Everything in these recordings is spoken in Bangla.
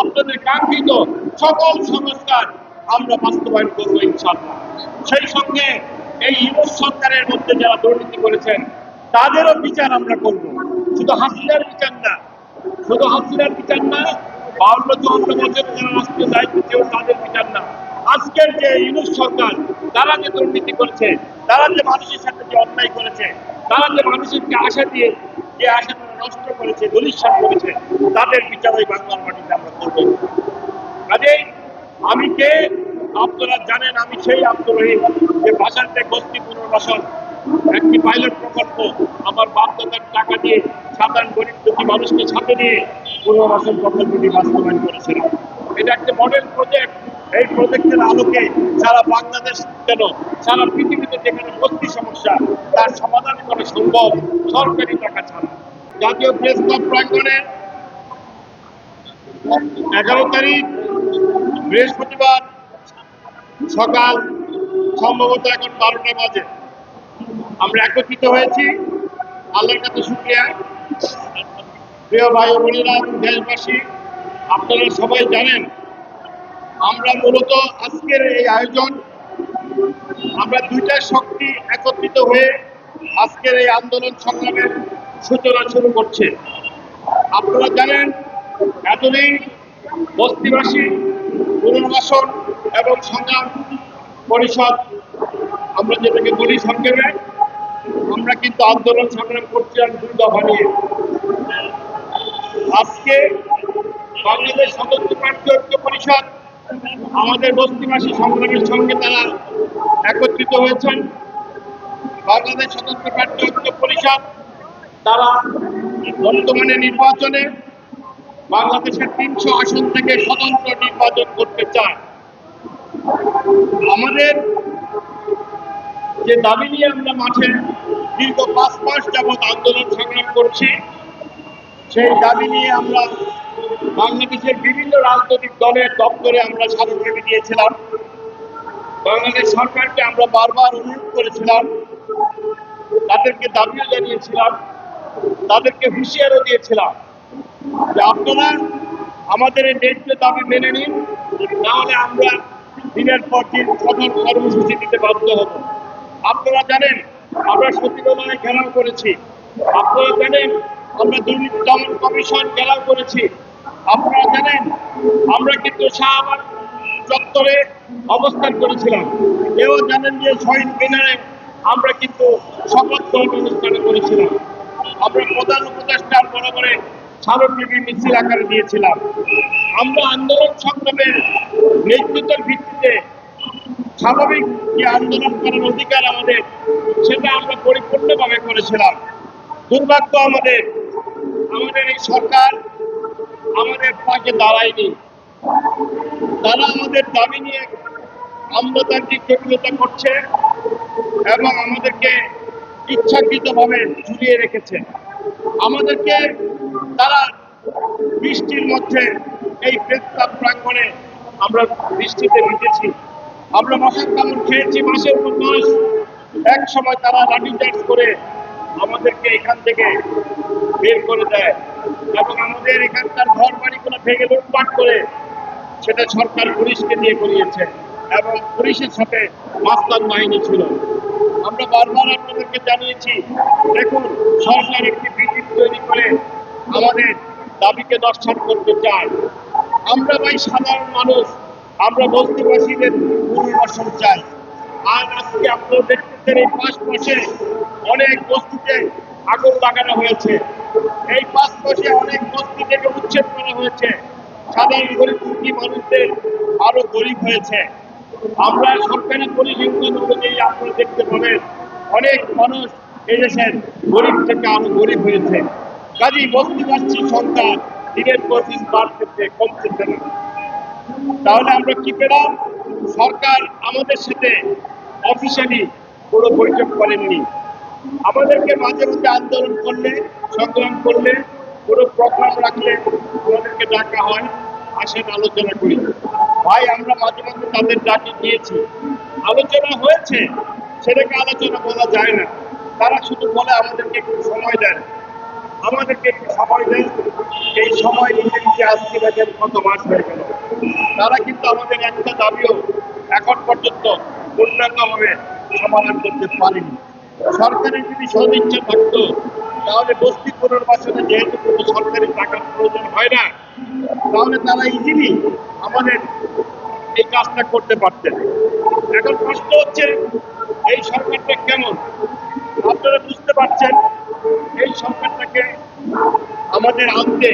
আপনাদের কাঙ্ক্ষিত সকল সংস্কার আমরা বাস্তবায়ন করব ইনশাল্লাহ সেই সঙ্গে এই ইউনুস সরকারের মধ্যে যারা দুর্নীতি করেছেন, তাদেরও বিচার আমরা করব। শুধু হাসিনার বিচার না, শুধু হাসিনার বিচার না, বাউন্ন চুয়ান্ন বছর যারা দায়িত্ব তাদের বিচার না। আজকের যে ইউনুস সরকার, তারা যে দুর্নীতি করেছে, তারা যে মানুষের সাথে যে অন্যায় করেছে, তারা যে মানুষেরকে আশা দিয়ে, যে আশা নষ্ট করেছে দলিশ্বাস করেছে, তাদের বিচার ওই বাংলার মাটিতে আমরা করব। কাজেই আমি কে? আপনারা জানেন, আমি সেই আব্দুর যে বাসাতে বস্তি পুনর্বাসন, একটি পাইলট প্রকল্প, আমার বাপদাদার টাকা দিয়ে সাধারণ গরিব দুটি মানুষকে সাথে নিয়ে পুনর্বাসন প্রকল্পটি বাস্তবায়ন করেছিলাম। এটা একটা মডেল প্রজেক্ট এই প্রজেক্টের আলোকে সারা বাংলাদেশ কেন সারা পৃথিবীতে যেখানে বস্তি সমস্যা, তার সমাধান করা সম্ভব, সরকারি টাকা ছাড়া। জাতীয় প্রেস ক্লাব প্রাঙ্গণে এগারো তারিখ, বৃহস্পতিবার সকাল, সম্ভবত এখন বারোটা বাজে। আমরা একত্রিত হয়েছি। আল্লাহর কাছে শুক্রিয়া। প্রিয় ভাই বোনেরা, দেশবাসী, আপনারা সবাই জানেন, আমরা মূলত আজকের এই আয়োজন, আমরা দুইটা শক্তি একত্রিত হয়ে আজকের এই আন্দোলন সংগ্রামের সূচনা শুরু করছে। আপনারা জানেন এতদিন বস্তিবাসী, পুনর্বাসন এবং সংগ্রাম পরিষদ, আমরা যেটাকে বলি সংক্ষেপে আমরা কিন্তু আন্দোলন সংগ্রাম করছিলাম দুই দফা নিয়ে। আজকে বাংলাদেশ সদস্য প্রার্থী ঐক্য পরিষদ, আমাদের বস্তিবাসী সংগ্রামের সঙ্গে তারা একত্রিত হয়েছেন। বাংলাদেশ স্বতন্ত্র প্রার্থী ঐক্য পরিষদ, তারা বর্তমানে নির্বাচনে বাংলাদেশের তিনশো আসন থেকে স্বতন্ত্র নির্বাচন করতে চায়। আমাদের যে দাবি নিয়ে আমরা মাঠে দীর্ঘ পাঁচ মাস যাবৎ আন্দোলন সংগ্রাম করছি, সেই দাবি নিয়ে আমরা বাংলাদেশের বিভিন্ন রাজনৈতিক দলের দপ্তরে আমরা স্মারকলিপি দিয়েছিলাম। বাংলাদেশ সরকারকে আমরা বারবার অনুরোধ করেছিলাম, তাদেরকে দাবিও জানিয়েছিলাম, তাদেরকে হুঁশিয়ারও দিয়েছিলাম। যে আপনারা আমাদের এই ন্যায্য দাবি মেনে নিন, নাহলে আমরা দিনের পর দিন কঠোর কর্মসূচি দিতে বাধ্য হব। আপনারা জানেন, আমরা সচিবালয়ে ঘেরাও করেছি। আপনারা জানেন, আমরা দুর্নীতি দমন কমিশন ঘেরাও করেছি। আপনারা জানেন, আমরা কিন্তু শাহবাগ চত্বরে অবস্থান করেছিলাম। এও জানেন যে শহীদ মিনারে আমরা কিন্তু শপথ গ্রহণ অনুষ্ঠানে করেছিলাম। আমরা প্রধান উপদেষ্টার বরাবরে স্মারকলিপি মিছিল আকারে দিয়েছিলাম আমরা আন্দোলন সংগ্রামের নেতৃত্বের ভিত্তিতে স্বাভাবিক যে আন্দোলন করার অধিকার আমাদের, সেটা আমরা পরিপূর্ণভাবে করেছিলাম। দুর্ভাগ্য আমাদের আমাদের এই সরকার আমাদের পাশে দাঁড়ায়নি। তারা আমাদের দাবি নিয়ে আমলাতান্ত্রিক জটিলতা করছে এবং আমাদেরকে ইচ্ছাকৃতভাবে ঝুলিয়ে রেখেছে। আমাদেরকে তারা বৃষ্টির মধ্যে এই প্রেস্তাব প্রাঙ্গণে আমরা বৃষ্টিতে ভিজেছি। আমরা মশার কামড় খেয়েছি মাসের পর মাস। এক সময় তারা লাঠি চার্জ করে আমাদেরকে এখান থেকে বের করে দেয় এবং আমাদের এখানকার ঘর বাড়িগুলো ভেঙে লুটপাট করে সেটা সরকার পুলিশকে দিয়ে করিয়েছে এবং পুলিশের সাথে মাস্তান বাহিনী ছিল। আমরা বারবার আপনাদেরকে জানিয়েছি, দেখুন, সরকার একটি ভিত্তি তৈরি করে আমাদের দাবিকে দর্শন করতে চাই আমরা ভাই সাধারণ মানুষ, আমরা বস্তিবাসীদের পুনর্বাসন চাই। আর আজকে আপনারা দেখতেছেন এই পাঁচ মাসে অনেক বস্তিতে আগুন লাগানো হয়েছে। এই পাঁচ মাসে অনেক বস্তি থেকে উচ্ছেদ করা হয়েছে। সাধারণ গরিব দুঃখী মানুষদের আরও গরিব হয়েছে। আমরা সরকারি পরিসংখ্যান অনুযায়ী আপনারা দেখতে পাবেন, অনেক মানুষ এদেশের গরিব থেকে আরও গরিব হয়েছে। কাজী বস্তিবাসী সংখ্যা তাহলে আমরা কি পেলাম? সরকার আমাদের সাথে অফিসিয়ালি কোনো বৈঠক করেননি। আমাদেরকে মাঝে মধ্যে আন্দোলন করলে, সংগ্রাম করলে, কোনো প্রোগ্রাম রাখলে আমাদেরকে ডাকা হয়, আসেন আলোচনা করি। ভাই, আমরা মাঝে মাঝে তাদের ডাকি দিয়েছি আলোচনা হয়েছে, সেটাকে আলোচনা বলা যায় না। তারা শুধু বলে আমাদেরকে একটু সময় দেন। আমাদেরকে সময় দেন। এই সময় নিতে নিতে আজকে দেখেন কত মাস হয়ে গেল। তারা কিন্তু আমাদের একটা দাবিও এখন পর্যন্ত পূর্ণাঙ্গভাবে সমাধান করতে পারেনি। সরকারের যদি সদিচ্ছা থাকতো, তাহলে বস্তি পুনর্বাসনে যেহেতু কোনো সরকারি টাকার প্রয়োজন হয় না, তাহলে তারা ইজিলি আমাদের এই কাজটা করতে পারতেন। এখন প্রশ্ন হচ্ছে, এই সরকারটা কেমন আপনারা বুঝতে পারছেন এই সরকারটাকে আমাদের আনতে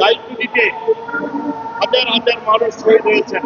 দায়িত্ব দিতে হাজার হাজার মানুষ শহীদ হয়েছেন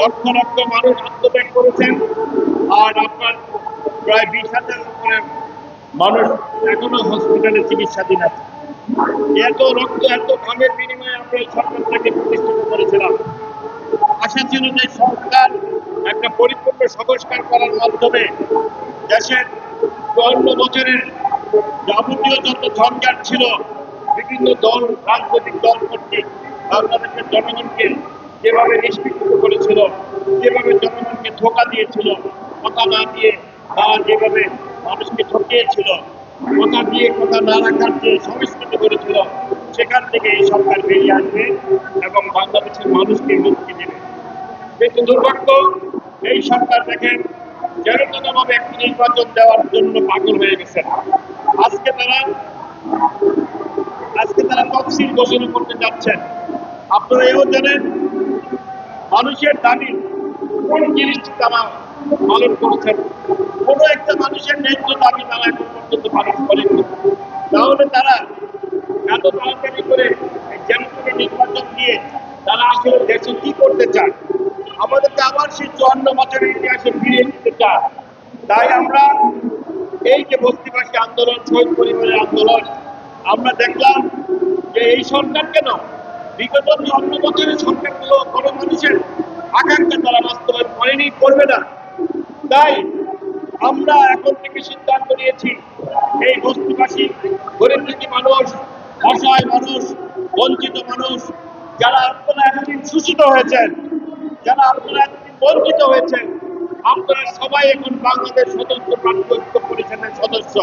লক্ষ লক্ষ মানুষ আত্মত্যাগ করেছেন। আর আপনার প্রায় বিশ হাজার উপরে মানুষ এখনও হসপিটালে চিকিৎসাধীন আছে। এত রক্ত, এত ঘামের বিনিময়ে আমরা এই সরকারটাকে প্রতিষ্ঠিত করেছিলাম। আশা ছিল যে সরকার একটা পরিপূর্ণ সংস্কার করার মাধ্যমে দেশের চুয়ান্ন বছরের যাবতীয় যত ঝঞ্ঝাট ছিল বিভিন্ন দল, রাজনৈতিক দল কর্তৃক বাংলাদেশের জনগণকে যেভাবে নিষ্পৃত করেছিল, যেভাবে জনগণকে ধোকা দিয়েছিল, কথা না দিয়ে তারা যেভাবে মানুষকে ঠকিয়েছিল, কথা দিয়ে কথা না রাখার যে সংস্কৃতি করেছিল, সেখান থেকে এই সরকার বেরিয়ে আসবে এবং বাংলাদেশের মানুষকে মুক্তি দেবে। কিন্তু দুর্ভাগ্য, এই সরকার দেখেন, যেরকমভাবে একটি নির্বাচন দেওয়ার জন্য পাগল হয়ে গেছেন। আজকে তারা আজকে তারা তফসিল ঘোষণা করতে যাচ্ছেন। আপনারা এও জানেন, মানুষের দাবি কোন জিনিসটি তারা পালন করেছেন। কোনো একটা মানুষের ন্যায্য দাবি তারা এখন পর্যন্ত পালন করেনি। তাহলে তারা এত তাড়াতাড়ি করে জনগণের নির্বাচন দিয়ে তারা আসলে দেশে কি করতে চান আমাদেরকে আবার সেই চুয়ান্ন বছরের ইতিহাসে ফিরিয়ে দিতে চান তাই আমরা এই যে বস্তিবাসী আন্দোলন, শহীদ পরিবারের আন্দোলন আমরা দেখলাম যে এই সরকার কেন বিগত চুয়ান্ন বছরের সরকারগুলো কোনো মানুষের আকাঙ্ক্ষা তারা বাস্তবায়ন করেনি, করবে না। তাই আমরা এখন থেকে সিদ্ধান্ত নিয়েছি, এই বস্তুবাসী, গরিব দুঃখী মানুষ, অসহায় মানুষ, বঞ্চিত মানুষ, যারা আপনারা এতদিন শোষিত হয়েছেন, যারা আপনারা এতদিন বঞ্চিত হয়েছেন আপনারা সবাই এখন বাংলাদেশ স্বতন্ত্র প্রান্ত ঐক্য পরিষদের সদস্য।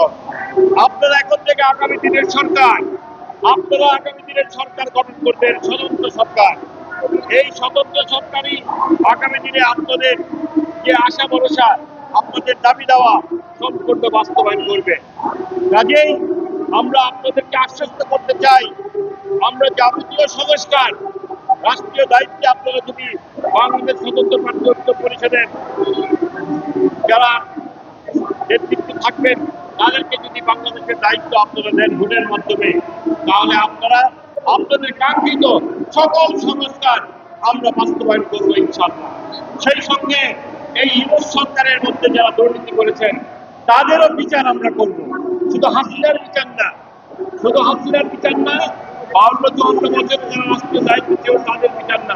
আপনারা এখন থেকে আগামী দিনের সরকার। আপনারা আগামী দিনের সরকার গঠন করবেন স্বতন্ত্র সরকার। এই স্বতন্ত্র সরকারই আগামী দিনে আপনাদের যে আশা ভরসা, আপনাদের দাবি দেওয়া সম্পূর্ণ বাস্তবায়ন করবে। কাজেই আমরা আপনাদেরকে আশ্বস্ত করতে চাই, আমরা যাবতীয় সংস্কার, রাষ্ট্রীয় দায়িত্বে আপনারা যদি বাংলাদেশ স্বতন্ত্র প্রার্থী পরিষদের থাকবেন, তাদেরকে যদি বাংলাদেশের দায়িত্ব আপনারা দেন ভোটের মাধ্যমে, তাহলে আপনারা আপনাদের কাঙ্ক্ষিত সকল সংস্কার আমরা বাস্তবায়ন করব ইনশাল্লাহ সেই সঙ্গে এই ইউনুস সরকারের মধ্যে যারা দুর্নীতি করেছেন, তাদেরও বিচার আমরা করব। শুধু হাসিনার বিচার না, শুধু হাসিনার বিচার না, বাউন্ন চুয়ান্ন বছর যারা রাষ্ট্রীয় দায়িত্ব ছিল তাদের বিচার না।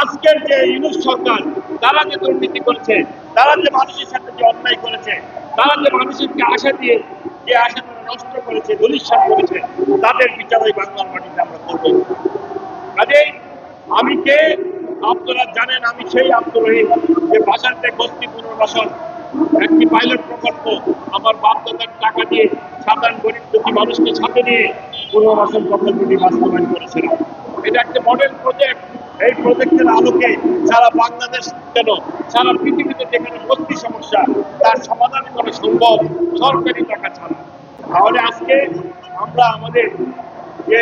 আজকের যে ইউনুস সরকার, তারা যে দুর্নীতি করেছে, তারা যে মানুষের সাথে যে অন্যায় করেছে, তারা যে মানুষেরকে আশা দিয়ে যে আশাটা নষ্ট করেছে দলিশ্বাস করেছে, তাদের বিচার ওই বাংলার মাটিতে আমরা করব কাজেই আমি কে আপনারা জানেন, আমি সেই আব্দুল রহিম, যে বাসারতে বস্তি পুনর্বাসন, একটি পাইলট প্রকল্প, আমার বাপদাদার টাকা দিয়ে সাধারণ গরিব দুঃখী মানুষকে সাথে নিয়ে পুনর্বাসন প্রকল্পটি বাস্তবায়ন করেছিলাম এটা একটা মডেল প্রজেক্ট এই প্রজেক্টের আলোকে সারা বাংলাদেশ কেন সারা পৃথিবীতে যেখানে বস্তি সমস্যা, তার সমাধান করা সম্ভব, সরকারি টাকা ছাড়া। তাহলে আজকে আমরা আমাদের যে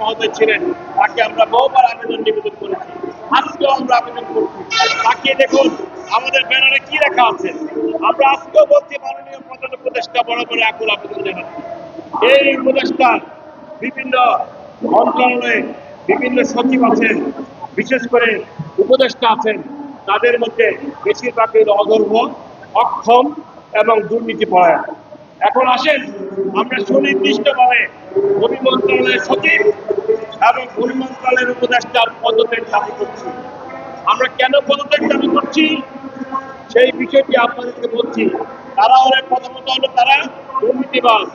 মহোদয় ছিলেন, তাকে আমরা বহুবার আবেদন নিবেদন করেছি। আজকেও আমরা আবেদন করছি। দেখুন, আমাদের ব্যানারে কি আছে। আমরা আজকেও বলছি, মাননীয় প্রধান উপদেষ্টা আকুল আবেদন জানাচ্ছি। এই উপদেষ্টা বিভিন্ন মন্ত্রণালয়ে বিভিন্ন সচিব আছেন, বিশেষ করে উপদেষ্টা আছেন। তাদের মধ্যে বেশিরভাগই হলো অধর্ম, অক্ষম এবং দুর্নীতি পরায়ণ এখন আসেন, আমরা সুনির্দিষ্টভাবে ভূমি মন্ত্রণালয়ের সচিব এবং ভূমি মন্ত্রণালয়ের উপদেষ্টার পদত্যাগ দাবি করছি। আমরা কেন পদত্যাগ দাবি করছি? সেই বিষয়টি আপনাদেরকে বলছি। তারা হলে প্রথমত হলো তারা দুর্নীতিবাজ,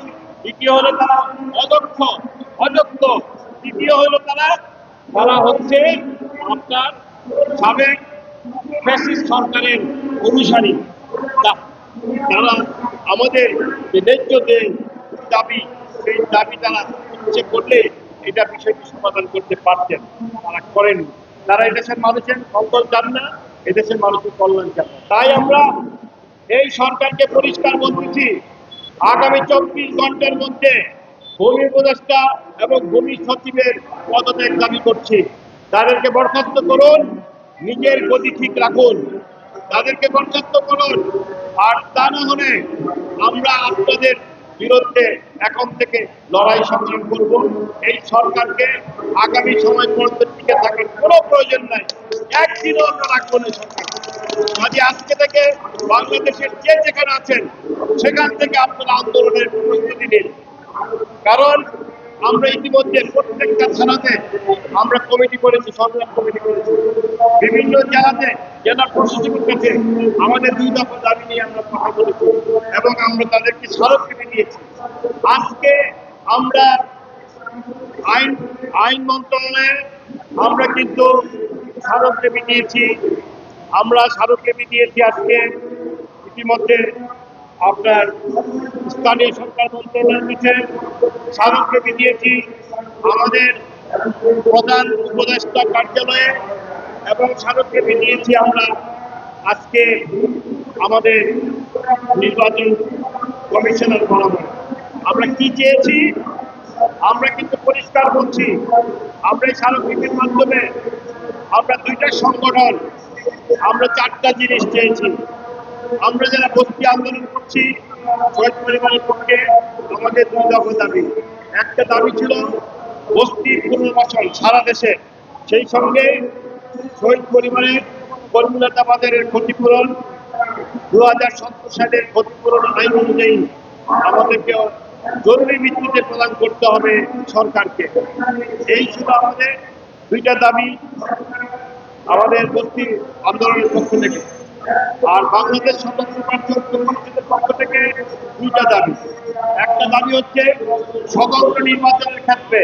দ্বিতীয় হলো তারা অদক্ষ অযোগ্য তৃতীয় হলো তারা তারা হচ্ছে আপনার সাবেক ফ্যাসিস্ট সরকারের অনুসারী। তারা আমাদের যে ন্যায্য দাবি, সেই দাবি তারা ইচ্ছে করলে এটা বিষয়টি সমাধান করতে পারতেন। তারা করেনি তারা এদেশের মানুষের মঙ্গল চান না, এদেশের মানুষের কল্যাণ চান না। তাই আমরা এই সরকারকে পরিষ্কার বলতেছি, আগামী চব্বিশ ঘণ্টার মধ্যে ভূমি উপদেষ্টা এবং ভূমি সচিবের পদত্যাগ দাবি করছি। তাদেরকে বরখাস্ত করুন, নিজের গতি ঠিক রাখুন। তাদেরকে বরখাস্ত করুন আর তা না হলে আমরা আপনাদের বিরুদ্ধে এখন থেকে লড়াই সংগ্রাম করব। এই সরকারকে আগামী সময় পর্যন্ত টিকে থাকার কোনো প্রয়োজন নাই। একদিনও আমরা রাখব না সরকার। কাজে আজকে থেকে বাংলাদেশের যে যেখানে আছেন, সেখান থেকে আপনারা আন্দোলনের প্রস্তুতি নিন। কারণ আমরা ইতিমধ্যে প্রত্যেকটা থানাতে আমরা কমিটি করেছি সংগ্রাম কমিটি করেছি। বিভিন্ন জেলাতে জেলা প্রশাসকের কাছে আমাদের দুই দফা দাবি নিয়ে আমরা কথা বলেছি এবং আমরা তাদেরকে স্মারকলিপি দিয়েছি। আজকে আমরা আইন আইন মন্ত্রণালয়ে আমরা কিন্তু স্মারকলিপি দিয়েছি। আমরা স্মারকলিপি দিয়েছি আজকে। ইতিমধ্যে আপনার স্থানীয় সরকার মন্ত্রণালয়ের কাছে স্মারকলিপি দিয়েছি আমাদের প্রধান উপদেষ্টা কার্যালয়ে এবং স্মারকলিপি দিয়েছি আমরা আজকে আমাদের নির্বাচন কমিশনার বরাবর। আমরা কি চেয়েছি? আমরা কিন্তু পরিষ্কার বলছি আমরা এই স্মারকলিপির মাধ্যমে আমরা দুইটা সংগঠন, আমরা চারটা জিনিস চেয়েছি। আমরা যারা বস্তি আন্দোলন করছি শহীদ পরিবারের পক্ষে আমাদের দুই দফা দাবি। একটা দাবি ছিল বস্তি পুনর্বাসন সারা দেশে। সেই সঙ্গে শহীদ পরিবারের কর্মীলতা বাজারের ক্ষতিপূরণ দু হাজার সতেরো সালের ক্ষতিপূরণ আইন অনুযায়ী আমাদেরকে জরুরি ভিত্তিতে প্রদান করতে হবে সরকারকে। এই ছিল আমাদের দুইটা দাবি আমাদের বস্তি আন্দোলনের পক্ষ থেকে। আর বাংলাদেশ পরিষদের থেকে দুইটা দাবি। একটা দাবি হচ্ছে স্বতন্ত্র নির্বাচনের ক্ষেত্রে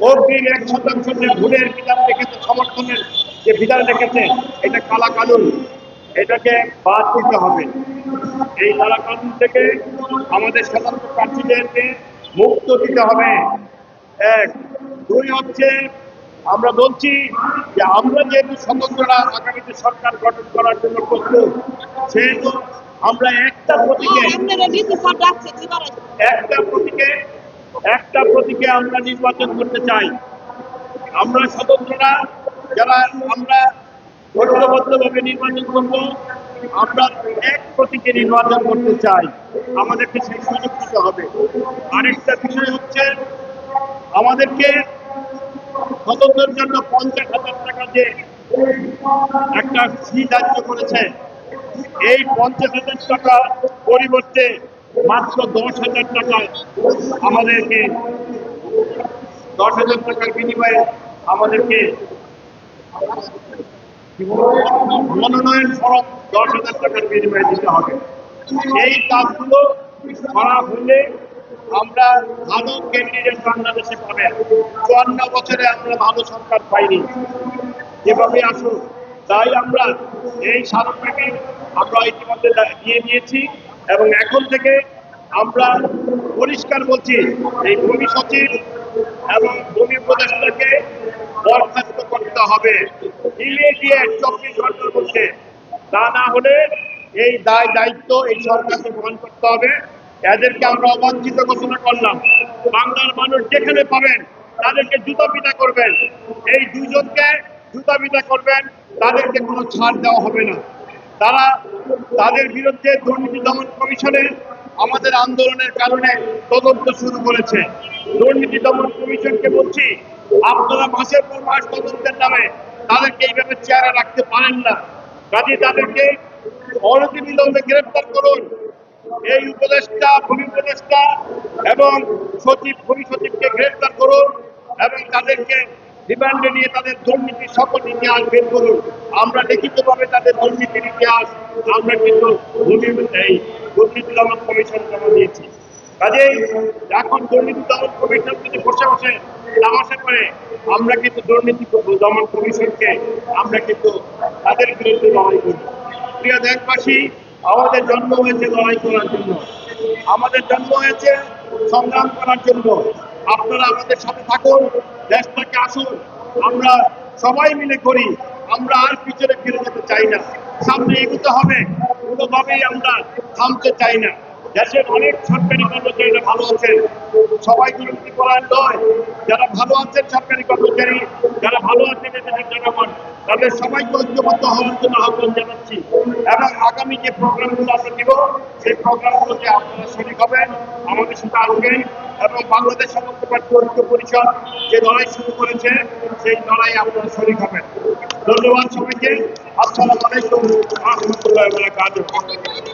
অগ্রিম এক শতাংশ যে ভুলের বিধান রেখেছে সমর্থনের যে বিধান রেখেছে এটা কালা কানুন এটাকে বাদ দিতে হবে। এই কালা কানুন থেকে আমাদের স্বতন্ত্র প্রার্থীদেরকে মুক্ত দিতে হবে। এক। দুই হচ্ছে আমরা বলছি যে আমরা যেহেতু স্বতন্ত্ররা আগামীতে সরকার গঠন করার জন্য প্রস্তুত সেহেতু আমরা একটা প্রতীকে একটা প্রতীকে একটা প্রতীকে আমরা নির্বাচন করতে চাই। আমরা স্বতন্ত্ররা যারা আমরা ঐক্যবদ্ধভাবে নির্বাচন করব আমরা এক প্রতীকে নির্বাচন করতে চাই। আমাদেরকে সেই সুযোগ দিতে হবে। আরেকটা বিষয় হচ্ছে আমাদেরকে স্বতন্ত্রের জন্য পঞ্চাশ হাজার টাকা যে একটা ফি ধার্য করেছে। এই পঞ্চাশ হাজার টাকা পরিবর্তে মাত্র দশ হাজার টাকা আমাদেরকে, দশ হাজার টাকার বিনিময়ে আমাদেরকে মনোনয়ন ফরম দশ হাজার টাকার বিনিময়ে দিতে হবে। এই কাজগুলো করা হলে আমরা ভালো ক্যান্ডিডেট বাংলাদেশে পাবেন। চুয়ান্ন বছরে আমরা ভালো সরকার পাইনি। যেভাবে আসুক তাই আমরা এই স্মারকলিপি আমরা ইতিমধ্যে দিয়ে নিয়েছি এবং এখন থেকে আমরা পরিষ্কার বলছি, এই ভূমি সচিব এবং ভূমি উপদেষ্টাকে বরখাস্ত করতে হবে। ইমিডিয়েট চব্বিশ ঘণ্টার মধ্যে। তা না হলে এই দায় দায়িত্ব এই সরকারকে বহন করতে হবে। এদেরকে আমরা অবাঞ্ছিত ঘোষণা করলাম। বাংলার মানুষ যেখানে পাবেন, তাদেরকে জুতা পিটা করবেন। এই দুজনকে জুতা পিটা করবেন, তাদেরকে কোনো ছাড় দেওয়া হবে না। তারা তাদের বিরুদ্ধে দুর্নীতি দমন কমিশনে আমাদের আন্দোলনের কারণে তদন্ত শুরু করেছে। দুর্নীতি দমন কমিশনকে বলছি, আপনারা মাসের পর মাস তদন্তের নামে তাদেরকে এইভাবে চেয়ারে রাখতে পারেন না। কাজে তাদেরকে অনতিবিলম্বে গ্রেফতার করুন। এই উপদেষ্টা, ভূমি উপদেষ্টা এবং সচিব, ভূমি সচিবকে গ্রেপ্তার করুন এবং তাদেরকে রিমান্ডে নিয়ে তাদের দুর্নীতির সকল ইতিহাস বের করুন। আমরা লিখিতভাবে তাদের দুর্নীতির ইতিহাস, আমরা কিন্তু ভূমি, এই দুর্নীতি দমন কমিশন জমা দিয়েছি। কাজেই এখন দুর্নীতি দমন কমিশন যদি বসে বসে তামাশা করে, আমরা কিন্তু দুর্নীতি দমন কমিশনকে আমরা কিন্তু তাদের বিরুদ্ধে লড়াই করি প্রিয় দেশবাসী আমাদের জন্ম হয়েছে লড়াই করার জন্য। আমাদের জন্ম হয়েছে সংগ্রাম করার জন্য। আপনারা আমাদের সাথে থাকুন দেশটাকে আসুন। আমরা সবাই মিলে করি। আমরা আর পিছনে ফিরে যেতে চাই না। সামনে এগোতে হবে। কোনোভাবেই আমরা থামতে চাই না। দেশের অনেক সরকারি কর্মচারীরা ভালো আছেন। সবাই দুর্নীতি করার নয়। যারা ভালো আছেন সরকারি কর্মচারী, যারা ভালো আছেন এদেশের জনগণ। তাদের সবাইকে ঐক্যবদ্ধ হওয়ার জন্য আহ্বান জানাচ্ছি। এবং আগামী যে প্রোগ্রামগুলো আমরা দিব, সেই প্রোগ্রামগুলোতে আপনারা শরিক হবেন, আমাদের সাথে আসবেন এবং বাংলাদেশ সমস্ত পার্টি ঐক্য পরিষদ যে লড়াই শুরু করেছে, সেই লড়াই আপনারা শরিক হবেন। ধন্যবাদ সবাইকে। আসসালামু আলাইকুম। রহমতুল্লাহ বারাকাতুহু।